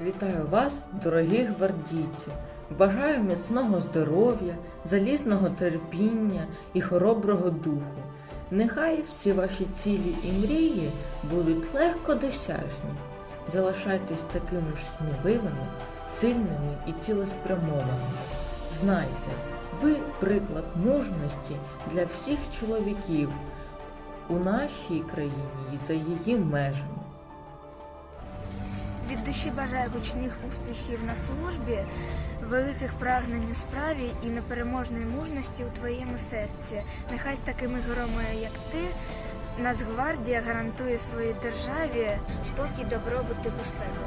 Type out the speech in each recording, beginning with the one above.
Вітаю вас, дорогі гвардійці! Бажаю міцного здоров'я, залізного терпіння і хороброго духу. Нехай всі ваші цілі і мрії будуть легко досяжні. Залишайтесь такими ж сміливими, сильними і цілеспрямованими. Знайте, ви приклад мужності для всіх чоловіків у нашій країні і за її межами. Душі бажаю гучних успіхів на службі, великих прагнень у справі і непереможної мужності у твоєму серці. Нехай з такими героями, як ти, Нацгвардія гарантує своїй державі спокій, добробут і безпеку.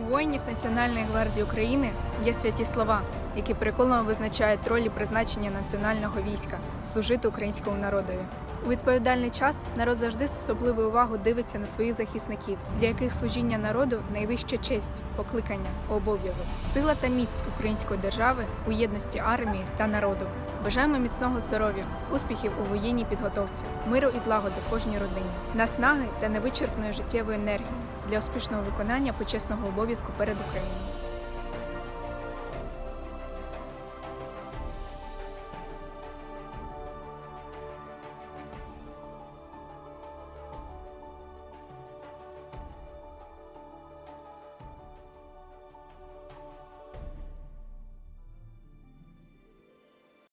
Воїнів Національної гвардії України є святі слова, які переконливо визначають роль призначення національного війська служити українському народові. У відповідальний час народ завжди з особливою увагою дивиться на своїх захисників, для яких служіння народу найвища честь, покликання, обов'язок, сила та міць української держави у єдності армії та народу. Бажаємо міцного здоров'я, успіхів у воєнній підготовці, миру і злагоди кожній родині, наснаги та невичерпної життєвої енергії для успішного виконання почесного обов'язку перед Україною.